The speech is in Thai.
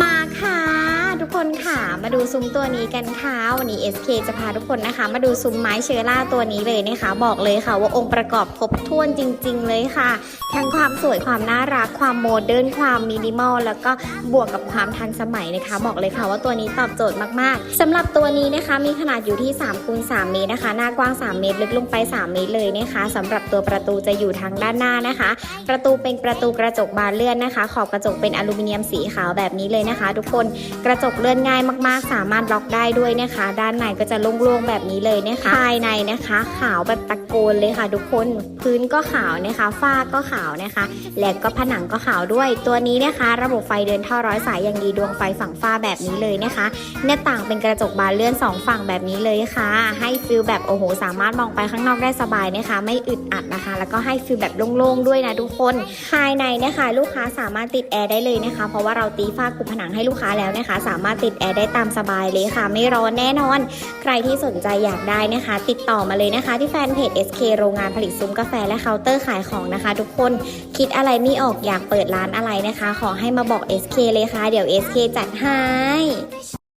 มา คนค่ะมาดูซุ้มตัวนี้กันค่ะวันนี้ SK จะพาทุกคนนะคะ มาดูซุ้มไม้เชอร่าตัวนี้เลยนะคะ บอกเลยค่ะ ว่าองค์ประกอบครบถ้วนจริง ๆ เลยค่ะ ทั้งความสวยความน่ารักความโมเดิร์นความมินิมอลแล้วก็บวกกับความทันสมัยนะคะ บอกเลยค่ะว่าตัวนี้ตอบโจทย์มากๆสำหรับตัวนี้นะคะ มีขนาดอยู่ที่3คูณ3เมตรนะคะ หน้ากว้าง 3 เมตร ลึกลงไป 3 เมตรเลยนะคะสำหรับตัวประตูจะอยู่ทางด้านหน้านะคะ ประตูเป็นประตูกระจกบานเลื่อนนะคะ ขอบกระจกเป็นอลูมิเนียมสีขาวแบบนี้เลยนะคะ ทุกคนกระจกเลื่อนง่ายมากๆ สามารถล็อกได้ด้วยนะคะ ด้านในก็จะโล่งๆแบบนี้เลยนะคะภายในนะคะ ขาวแบบตะโกนเลยค่ะ ทุกคนพื้นก็ขาวนะคะฝ้าก็ขาวนะคะ และก็ผนังก็ขาวด้วย ตัวนี้นะคะ ระบบไฟเดินท่อร้อยสายอย่างดีดวงไฟฝั่งฝ้าแบบนี้เลยนะคะหน้าต่างเป็นกระจกบานเลื่อนสองฝั่งแบบนี้เลยค่ะ ให้ฟิลแบบโอ้โห สามารถมองไปข้างนอกได้สบายนะคะ ไม่อึดอัดนะคะ แล้วก็ให้ฟิลแบบโล่งๆด้วยนะทุกคนภายในนะคะ ลูกค้าสามารถติดแอร์ได้เลยนะคะ เพราะว่าเราตีฝ้ากุผนังให้ลูกค้าแล้วนะคะ สามารถติดแอร์ได้ตามสบายเลยค่ะ ไม่ร้อนแน่นอน ใครที่สนใจอยากได้นะคะ ติดต่อมาเลยนะคะ ที่แฟนเพจ SK โรงงานผลิตซุ้มกาแฟและเคาน์เตอร์ขายของนะคะ ทุกคนคิดอะไรไม่ออกอยากเปิดร้านอะไรนะคะ ขอให้มาบอก SK เลยค่ะ เดี๋ยว SK จัดให้